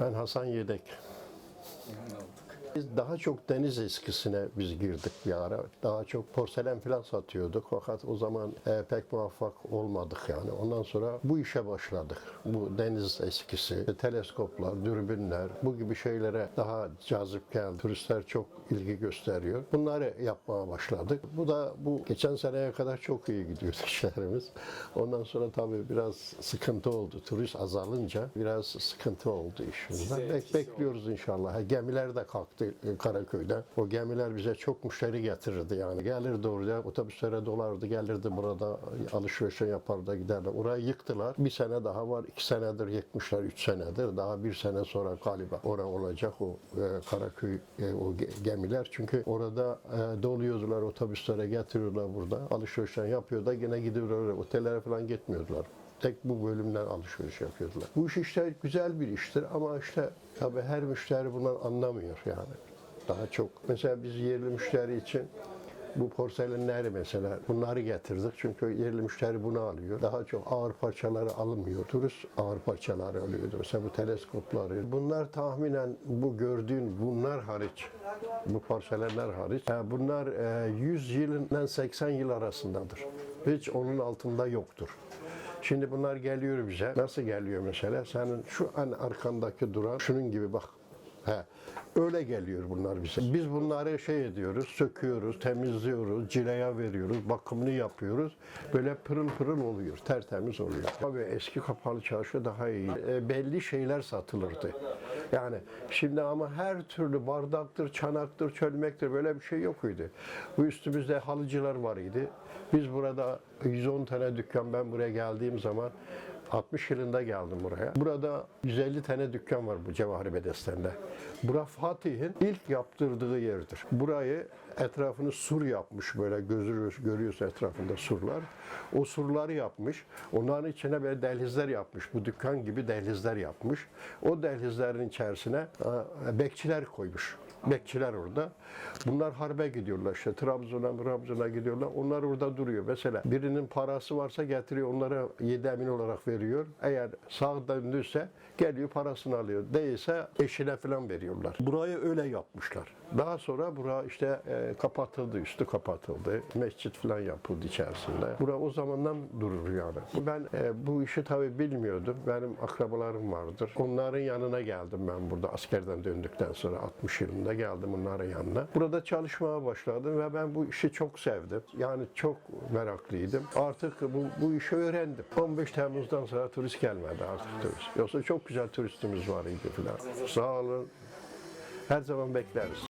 Ben Hasan Yedek. Biz daha çok deniz eskisine biz girdik bir ara. Daha çok porselen falan satıyorduk. Fakat o zaman e, pek muvaffak olmadık yani. Ondan sonra bu işe başladık. Bu deniz eskisi, teleskoplar, dürbünler, bu gibi şeylere daha cazip geldi. Turistler çok ilgi gösteriyor. Bunları yapmaya başladık. Bu da bu geçen seneye kadar çok iyi gidiyordu işlerimiz. Ondan sonra tabii biraz sıkıntı oldu. Turist azalınca biraz sıkıntı oldu işimizden. Bek- bekliyoruz inşallah. Ha, gemiler de kalktı e, Karaköy'den. O gemiler bize çok müşteri getirirdi yani. Gelirdi oraya otobüslere dolardı gelirdi burada alışverişe yapardı giderler. Orayı yıktılar. Bir sene daha var. iki senedir yıkmışlar. Üç senedir. Daha bir sene sonra galiba orada olacak o e, Karaköy e, o ge- gemiler. Çünkü orada e, doluyordular otobüslere getiriyorlar burada. Alışverişten yapıyor da yine gidiyorlar oraya. Otellere falan gitmiyordular. Tek bu bölümden alışveriş yapıyordular. Bu iş işte güzel bir iştir ama işte tabii her müşteri bundan anlamıyor yani. Daha çok. Mesela biz yerli müşteri için bu porselenleri mesela bunları getirdik çünkü yerli müşteri bunu alıyor. Daha çok ağır parçaları alınmıyor. Turist ağır parçaları alıyordu. Mesela bu teleskopları. Bunlar tahminen bu gördüğün bunlar hariç bu porselenler hariç e, bunlar e, 100 yılından 80 yıl arasındadır. Hiç onun altında yoktur. Şimdi bunlar geliyor bize. Nasıl geliyor mesela? Senin şu an arkandaki duran şunun gibi bak. He. Öyle geliyor bunlar bize. Biz bunları şey ediyoruz, söküyoruz, temizliyoruz, cilaya veriyoruz, bakımını yapıyoruz. Böyle pırıl pırıl oluyor, tertemiz oluyor. Tabii eski kapalı çarşı daha iyi. E, belli şeyler satılırdı. Yani şimdi ama her türlü bardaktır, çanaktır, çölmektir böyle bir şey yok idi. Bu üstümüzde halıcılar var idi. Biz burada 110 tane dükkan ben buraya geldiğim zaman 60 yılında geldim buraya. Burada 150 tane dükkan var bu Cevahir Bedesten'de. Bura Fatih'in ilk yaptırdığı yerdir. Burayı etrafını sur yapmış böyle gözürüz, görüyorsun etrafında surlar. O surları yapmış. Onların içine böyle dehlizler yapmış. Bu dükkan gibi dehlizler yapmış. O dehlizlerin içerisine e, bekçiler koymuş. Bekçiler orada. Bunlar harbe gidiyorlar işte Trabzon'a, Trabzon'a gidiyorlar. Onlar orada duruyor. Mesela birinin parası varsa getiriyor onlara 7 emin olarak veriyor. Eğer sağ döndüyse geliyor parasını alıyor. Değilse eşine falan veriyorlar. Burayı öyle yapmışlar. Daha sonra bura işte e, kapatıldı, üstü kapatıldı. Mescit falan yapıldı içerisinde. Bura o zamandan durur yani. Ben e, bu işi tabii bilmiyordum. Benim akrabalarım vardır. Onların yanına geldim ben burada askerden döndükten sonra 60 yılında geldim onların yanına. Burada çalışmaya başladım ve ben bu işi çok sevdim. Yani çok meraklıydım. Artık bu, bu işi öğrendim. 15 Temmuz'dan sonra turist gelmedi artık turist. Yoksa çok güzel turistimiz var idi falan. Sağ olun. Her zaman bekleriz.